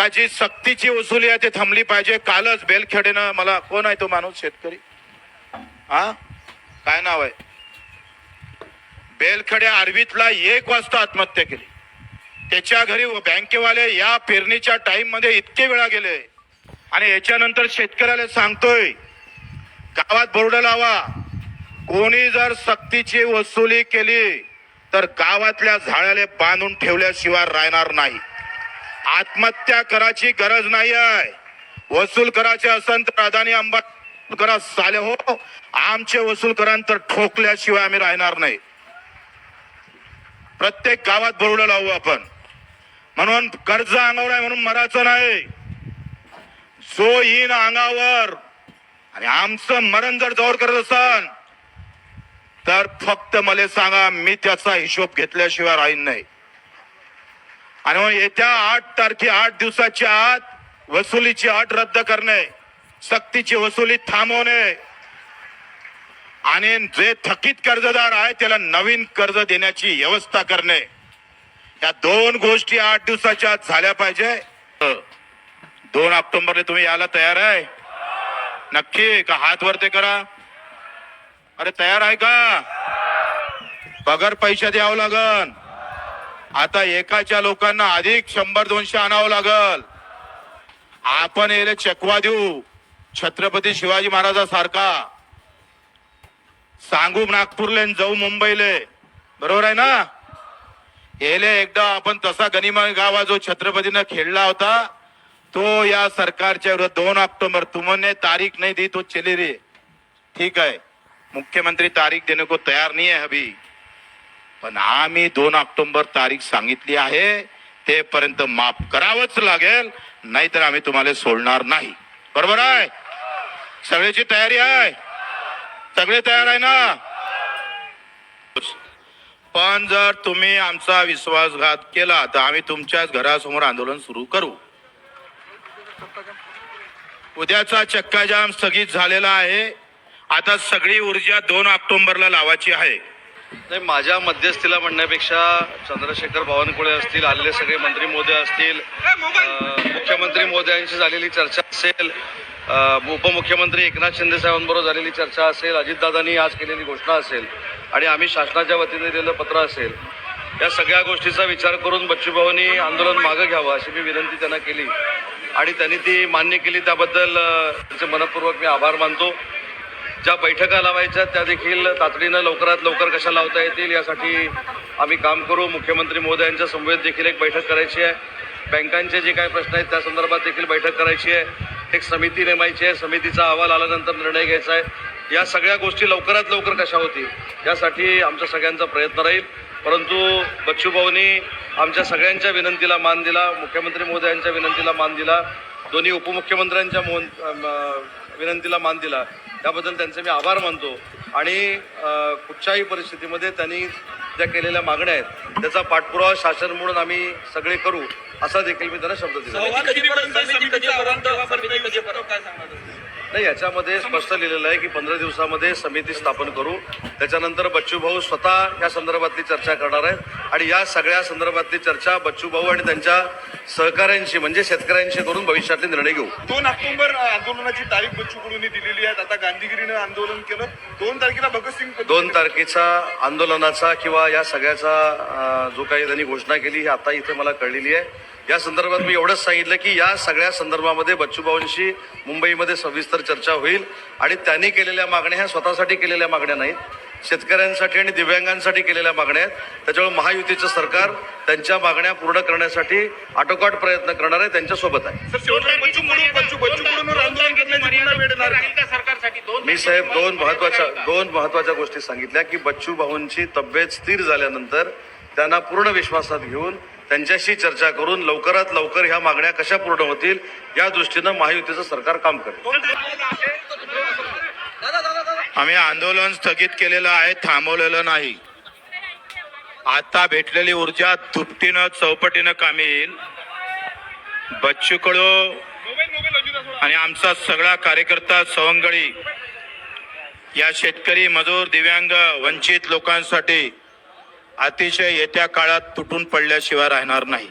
का जी सक्तीची वसुली आहे ती थांबली पाहिजे. कालच बेलखेडेनं मला कोण आहे तो माणूस शेतकरी? हा काय नाव आहे? बेलखेड्या आरवीतला एक वाजता आत्महत्या केली. त्याच्या घरी बँकेवाले या पेरणीच्या टाइममध्ये इतके वेळा गेले. आणि याच्यानंतर शेतकऱ्याला सांगतोय गावात बोर्ड लावा. कोणी जर सक्तीची वसुली केली तर गावातल्या झाडाले बांधून ठेवल्याशिवाय राहणार नाही. आत्महत्या करायची गरज नाही आहे वसूल करायचे असेल तर अदानी अंबा करा साले हो. आमचे वसूल करा तर ठोकल्याशिवाय आम्ही राहणार नाही. प्रत्येक गावात बोर्ड लावू आपण. म्हणून कर्ज अंगावर आहे म्हणून मरायचं नाही. जो येईन अंगावर आणि आमचं मरण जर जवळ करत असाल तर फक्त मला सांगा मी त्याचा हिशोब घेतल्याशिवाय राहीन नाही. आणि मग येत्या आठ तारखे आठ दिवसाच्या आत वसुलीची अट रद्द करणे सक्तीची वसुली थांबवणे. आणि जे थकीत कर्जदार आहे त्याला नवीन कर्ज देण्याची व्यवस्था करणे. या दोन गोष्टी आठ दिवसाच्या आत झाल्या पाहिजे. दोन ऑक्टोबरला तुम्ही यायला तयार आहे? नक्की का हात वरते करा? अरे तयार आहे का? पगार पैशात यावं लागन. आता एकाच्या लोकांना अधिक शंभर दोनशे आणावं लागल. आपण याला चकवा देऊ छत्रपती शिवाजी महाराजासारखा. सांगू नागपूरले जाऊ मुंबईले. बरोबर आहे ना? येले एकदा आपण तसा गनिमा गावा जो छत्रपतीनं खेळला होता तो या सरकारच्या विरोधात दोन ऑक्टोबर तुमने तारीख नाही दी तो चले रे ठीक आहे. मुख्यमंत्री तारीख देने को तयार नहीं है अभी. पण आम्ही दोन ऑक्टोबर तारीख सांगितली आहे तेपर्यंत माफ करावंच लागेल नाहीतर आम्ही तुम्हाला सोडणार नाही. बरोबर आहे? सगळ्याची तयारी आहे? सगळे तयार आहे ना? पण जर तुम्ही आमचा विश्वासघात केला तर आम्ही तुमच्याच घरासमोर आंदोलन सुरू करू. उद्याचा चक्काजाम स्थगित झालेला आहे. आता सगळी ऊर्जा दोन ऑक्टोबरला लावायची आहे. नाही माझ्या मध्यस्थीला म्हणण्यापेक्षा चंद्रशेखर बावनकुळे असतील आलेले सगळे मंत्री महोदय असतील मुख्यमंत्री महोदयांशी झालेली चर्चा असेल उपमुख्यमंत्री एकनाथ शिंदे साहेबांबरोबर झालेली चर्चा असेल अजितदादांनी आज केलेली घोषणा असेल आणि आम्ही शासनाच्या वतीने दिलेलं पत्र असेल या सगळ्या गोष्टीचा विचार करून बच्चूभाऊंनी आंदोलन मागं घ्यावं अशी मी विनंती त्यांना केली. आणि त्यांनी ती मान्य केली त्याबद्दल त्यांचे मनपूर्वक मी आभार मानतो. ज्या बैठका लावायच्या त्या देखील तातडीनं लवकरात लवकर कशा लावता येतील यासाठी आम्ही काम करू. मुख्यमंत्री महोदयांच्या समवेत देखील एक बैठक करायची आहे. बँकांचे जे काही प्रश्न आहेत त्या संदर्भात देखील बैठक करायची आहे. एक समिती नेमायची आहे. समितीचा अहवाल आल्यानंतर निर्णय घ्यायचा आहे. या सगळ्या गोष्टी लवकरात लवकर कशा होतील यासाठी आमच्या सगळ्यांचा प्रयत्न राहील. परंतु बच्चूभाऊंनी आमच्या सगळ्यांच्या विनंतीला मान दिला. मुख्यमंत्री महोदयांच्या विनंतीला मान दिला. दोन्ही उपमुख्यमंत्र्यांच्या मोहन विनंतीला मान दिला. त्याबद्दल त्यांचे मी आभार मानतो. आणि कुठच्याही परिस्थितीमध्ये त्यांनी ज्या केलेल्या मागण्या आहेत त्याचा पाठपुरावा शासन म्हणून आम्ही सगळे करू असा देखील मी त्यांना शब्द दिला. नाही याच्यामध्ये स्पष्ट लिहिलेलं आहे की पंधरा दिवसामध्ये समिती स्थापन करू. त्याच्यानंतर बच्चू भाऊ स्वतः या संदर्भातली चर्चा करणार आहेत. आणि या सगळ्या संदर्भातली चर्चा बच्चू भाऊ आणि त्यांच्या सहकाऱ्यांशी म्हणजे शेतकऱ्यांशी करून भविष्यातले निर्णय घेऊ. दोन ऑक्टोबर आंदोलनाची तारीख बच्चू कडूंनी दिलेली आहे. आता गांधीगिरीनं आंदोलन केलं. दोन तारखेला भगतसिंग दोन तारखेचा आंदोलनाचा किंवा या सगळ्याचा जो काही त्यांनी घोषणा केली ही आता इथे मला कळलेली आहे. या संदर्भात मी एवढंच सांगितलं की या सगळ्या संदर्भामध्ये बच्चूभाऊंशी मुंबईमध्ये सविस्तर चर्चा होईल आणि त्यांनी केलेल्या मागण्या ह्या स्वतःसाठी केलेल्या मागण्या नाहीत. शेतकऱ्यांसाठी आणि दिव्यांगांसाठी केलेल्या मागण्या आहेत. त्याच्यामुळे महायुतीचं सरकार त्यांच्या मागण्या पूर्ण करण्यासाठी आटोकाट प्रयत्न करणार आहे त्यांच्यासोबत आहे. मी साहेब दोन महत्त्वाच्या दोन महत्त्वाच्या गोष्टी सांगितल्या की बच्चू भाऊंची तब्येत स्थिर झाल्यानंतर त्यांना पूर्ण विश्वासात घेऊन त्यांच्याशी चर्चा करून लवकरात लवकर ह्या मागण्या कशा पूर्ण होतील या दृष्टीनं महायुतीचं सरकार काम करेल. आम्ही आंदोलन स्थगित केलेलं आहे थांबवलेलं नाही. आता भेटलेली ऊर्जा दुपटीनं चौपटीनं कामी येईल बच्चू कडू आणि आमचा सगळा कार्यकर्ता सवंगळी या शेतकरी मजूर दिव्यांग वंचित लोकांसाठी अतिशय येत्या काळात तुटून पडल्याशिवाय राहणार नाही.